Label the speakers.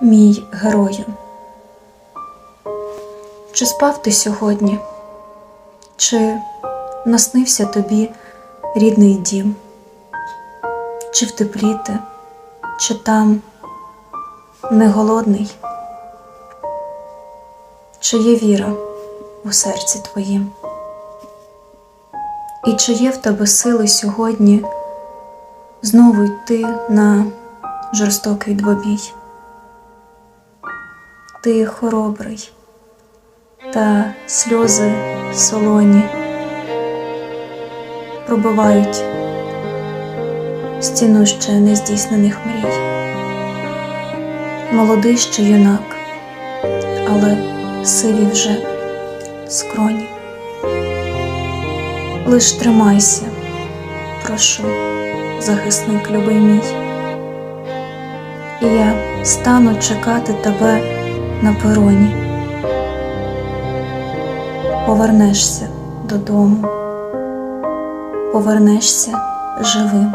Speaker 1: мій герою. Чи спав ти сьогодні? Чи наснився тобі рідний дім? Чи в теплі ти, чи там не голодний? Чи є віра у серці твоїм? І чи є в тебе сили сьогодні знову йти на жорстокий двобій? Ти хоробрий, та сльози солоні пробивають стіну ще нездійснених мрій. Молодий ще юнак, але сиві вже скроні. Лиш тримайся, прошу, захисник любий мій. І я стану чекати тебе на пероні. Повернешся додому, повернешся живим.